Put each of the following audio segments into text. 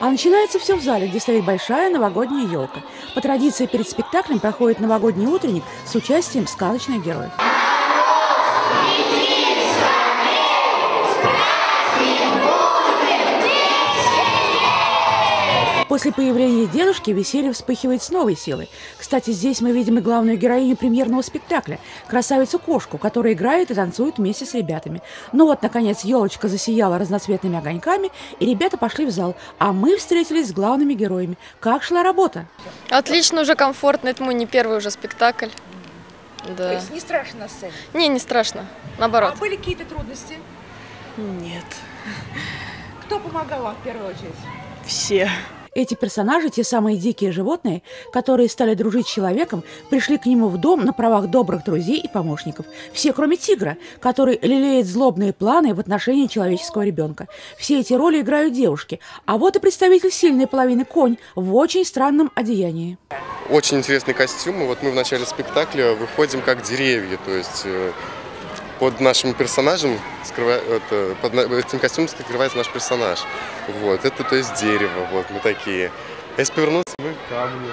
А начинается все в зале, где стоит большая новогодняя елка. По традиции перед спектаклем проходит новогодний утренник с участием сказочных героев. После появления дедушки веселье вспыхивает с новой силой. Кстати, здесь мы видим и главную героиню премьерного спектакля – красавицу-кошку, которая играет и танцует вместе с ребятами. Ну вот, наконец, елочка засияла разноцветными огоньками, и ребята пошли в зал, а мы встретились с главными героями. Как шла работа? Отлично, уже комфортно. Это мой не первый уже спектакль. Да. То есть не страшно на сцене? Не, не страшно. Наоборот. А были какие-то трудности? Нет, Кто помогал вам в первую очередь? все. Эти персонажи, те самые дикие животные, которые стали дружить с человеком, пришли к нему в дом на правах добрых друзей и помощников. Все, кроме тигра, который лелеет злобные планы в отношении человеческого ребенка. Все эти роли играют девушки. А вот и представитель сильной половины конь в очень странном одеянии. Очень интересный костюм. И Вот мы в начале спектакля выходим как деревья, то есть э, под нашим персонажем, скрыва- это, под этим костюмом скрывается наш персонаж. Вот, это то есть дерево, вот мы такие. А Если повернуться, мы камни.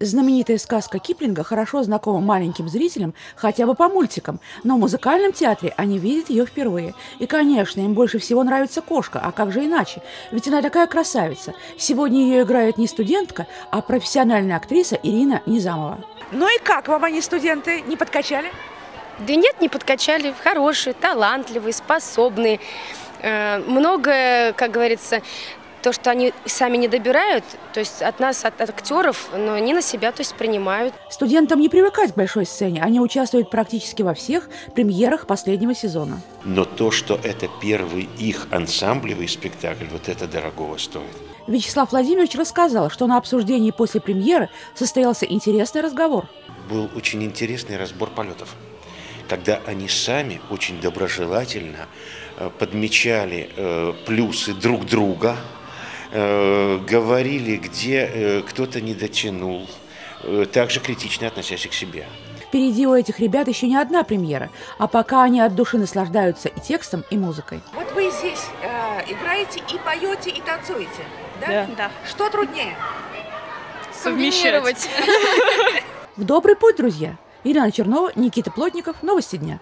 Знаменитая сказка Киплинга хорошо знакома маленьким зрителям хотя бы по мультикам, но в музыкальном театре они видят ее впервые. И, конечно, им больше всего нравится кошка, а как же иначе? Ведь она такая красавица. Сегодня ее играет не студентка, а профессиональная актриса Ирина Низамова. Ну и как вам они, студенты, не подкачали? Да нет, не подкачали. Хорошие, талантливые, способные. Э, Многое, как говорится, то, что они сами не добирают, то есть от нас, от, от актеров, но они на себя, то есть принимают. Студентам не привыкать к большой сцене, они участвуют практически во всех премьерах последнего сезона. Но то, что это первый их ансамблевый спектакль, вот это дорогого стоит. Вячеслав Владимирович рассказал, что на обсуждении после премьеры состоялся интересный разговор. Был очень интересный разбор полетов, когда они сами очень доброжелательно э, подмечали э, плюсы друг друга, э, говорили, где э, кто-то не дотянул, э, также критично относясь к себе. Впереди у этих ребят еще не одна премьера, а пока они от души наслаждаются и текстом, и музыкой. Вот вы здесь играете и поете, и танцуете, Да. да. Что труднее? Комбинировать. В добрый путь, друзья! Ирина Чернова, Никита Плотников. Новости дня.